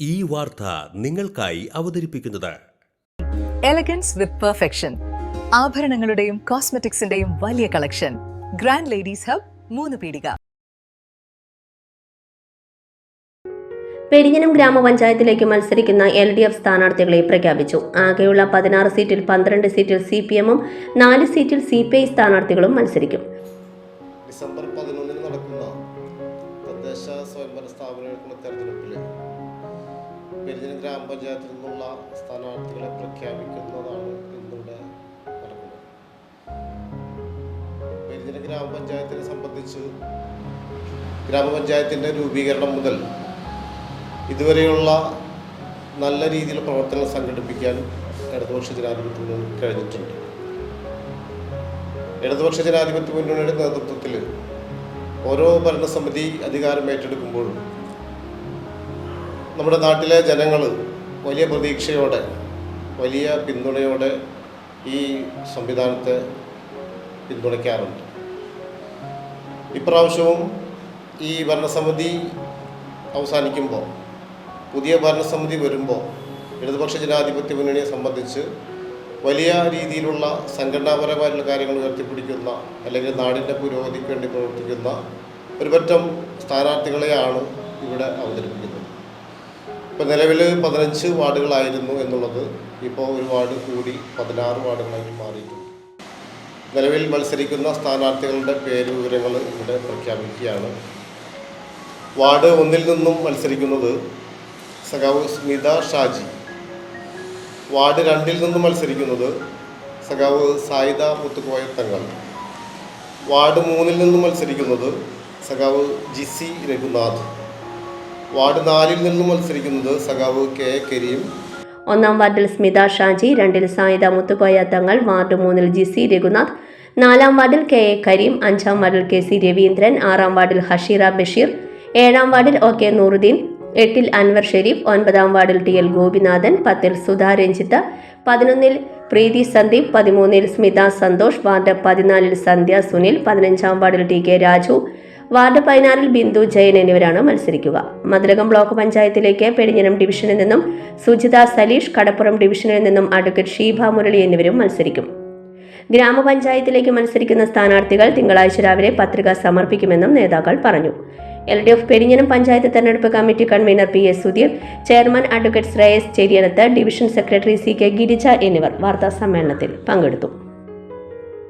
ഈ വാർത്ത നിങ്ങൾക്കായി അവതരിപ്പിക്കുന്നത്. എലഗൻസ് വിത്ത് പെർഫെക്ഷൻ ആഭരണങ്ങളുടെയും കോസ്മെറ്റിക്സിന്റെയും വലിയ കളക്ഷൻ ഗ്രാൻഡ് ലേഡീസ് ഹബ് മൂന്ന് പീടിക. പെരിഞ്ഞനം ഗ്രാമപഞ്ചായത്തിലേക്ക് മത്സരിക്കുന്ന എൽ ഡി എഫ് സ്ഥാനാർത്ഥികളെ പ്രഖ്യാപിച്ചു. ആകെയുള്ള പതിനാറ് സീറ്റിൽ പന്ത്രണ്ട് സീറ്റിൽ സി പി എമ്മും നാല് സീറ്റിൽ സി പി ഐ സ്ഥാനാർത്ഥികളും മത്സരിക്കും. ഡിസംബർ പതിനൊന്നിന് നടക്കുന്ന തദ്ദേശ സ്വയംഭരണ സ്ഥാപനങ്ങൾക്കുള്ള തെരഞ്ഞെടുപ്പിൽ പെരിഞ്ഞനം ഗ്രാമപഞ്ചായത്തിൽ നിന്നുള്ള സ്ഥാനാർത്ഥികളെ പ്രഖ്യാപിക്കുന്നതാണ് ഇന്നിവിടെ നടക്കുന്നത്. പെരുന്ന ഗ്രാമപഞ്ചായത്തിനെ സംബന്ധിച്ച് ഗ്രാമപഞ്ചായത്തിന്റെ രൂപീകരണം മുതൽ ഇതുവരെയുള്ള നല്ല രീതിയിൽ പ്രവർത്തനങ്ങൾ സംഘടിപ്പിക്കാൻ ഇടതുപക്ഷ ജനാധിപത്യത്തിന് കഴിഞ്ഞിട്ടുണ്ട്. ഇടതുപക്ഷ ജനാധിപത്യ മുന്നണിയുടെ നേതൃത്വത്തിൽ ഓരോ ഭരണസമിതി അധികാരം ഏറ്റെടുക്കുമ്പോഴും നമ്മുടെ നാട്ടിലെ ജനങ്ങൾ വലിയ പ്രതീക്ഷയോടെ വലിയ പിന്തുണയോടെ ഈ സംവിധാനത്തെ പിന്തുണയ്ക്കാറുണ്ട്. ഇപ്രാവശ്യവും ഈ ഭരണസമിതി അവസാനിക്കുമ്പോൾ പുതിയ ഭരണസമിതി വരുമ്പോൾ ഇടതുപക്ഷ ജനാധിപത്യ മുന്നണിയെ സംബന്ധിച്ച് വലിയ രീതിയിലുള്ള സംഘടനാപരമായിട്ടുള്ള കാര്യങ്ങൾ ഉയർത്തിപ്പിടിക്കുന്ന അല്ലെങ്കിൽ നാടിന്റെ പുരോഗതിക്ക് വേണ്ടി പ്രവർത്തിക്കുന്ന ഒരു പറ്റം സ്ഥാനാർത്ഥികളെയാണ് ഇവിടെ അവതരിപ്പിക്കുന്നത്. ഇപ്പോൾ നിലവിൽ പതിനഞ്ച് വാർഡുകളായിരുന്നു എന്നുള്ളത് ഇപ്പോൾ ഒരു വാർഡ് കൂടി പതിനാറ് വാർഡുകളായി മാറിയിട്ടുണ്ട്. നിലവിൽ മത്സരിക്കുന്ന സ്ഥാനാർത്ഥികളുടെ പേര് വിവരങ്ങൾ ഇവിടെ പ്രഖ്യാപിക്കുകയാണ്. വാർഡ് ഒന്നിൽ നിന്നും മത്സരിക്കുന്നത് സഖാവ് സ്മിത ഷാജി. വാർഡ് രണ്ടിൽ നിന്നും മത്സരിക്കുന്നത് സഖാവ് സായിദ മുത്തുക്കോയ തങ്ങൾ. വാർഡ് മൂന്നിൽ നിന്നും മത്സരിക്കുന്നത് സഖാവ് ജിസി രഘുനാഥ്. വാർഡ് നാലിൽ നിന്ന് മത്സരിക്കുന്നത് സഖാവ് കെ കരീം. ഒന്നാം വാർഡിൽ സ്മിത ഷാജി രണ്ടിൽ സായിദ മുത്തുകോയ തങ്ങൾ വാർഡ് മൂന്നിൽ ജി സി രഘുനാഥ് നാലാം വാർഡിൽ കെ എ കരീം അഞ്ചാം വാർഡിൽ കെ സി രവീന്ദ്രൻ ആറാം വാർഡിൽ ഹഷീറ ബഷീർ ഏഴാം വാർഡിൽ ഒ കെ നൂറുദ്ദീൻ എട്ടിൽ അൻവർ ഷെരീഫ് ഒൻപതാം വാർഡിൽ ടി എൽ ഗോപിനാഥൻ പത്തിൽ സുധാ രഞ്ജിത്ത് പതിനൊന്നിൽ പ്രീതി സന്ദീപ് പതിമൂന്നിൽ സ്മിത സന്തോഷ് വാർഡ് പതിനാലിൽ സന്ധ്യ സുനിൽ പതിനഞ്ചാം വാർഡിൽ ടി കെ രാജു വാർഡ് പതിനാറിൽ ബിന്ദു ജയൻ എന്നിവരാണ് മത്സരിക്കുക. മതിലകം ബ്ലോക്ക് പഞ്ചായത്തിലേക്ക് പെരിഞ്ഞനം ഡിവിഷനിൽ നിന്നും സുജിത സലീഷ് കടപ്പുറം ഡിവിഷനിൽ നിന്നും അഡ്വക്കേറ്റ് ഷീഭ മുരളി എന്നിവരും മത്സരിക്കും. ഗ്രാമപഞ്ചായത്തിലേക്ക് മത്സരിക്കുന്ന സ്ഥാനാർത്ഥികൾ തിങ്കളാഴ്ച രാവിലെ പത്രിക സമർപ്പിക്കുമെന്നും നേതാക്കൾ പറഞ്ഞു. L D F Perinjanam panchayat തെരഞ്ഞെടുപ്പ് committee convener P S Sudheer chairman advocate Shreyas Cheriyanath division secretary C K Girija എന്നിവർ വാർത്താ സമ്മേളനത്തിൽ പങ്കെടുത്തു.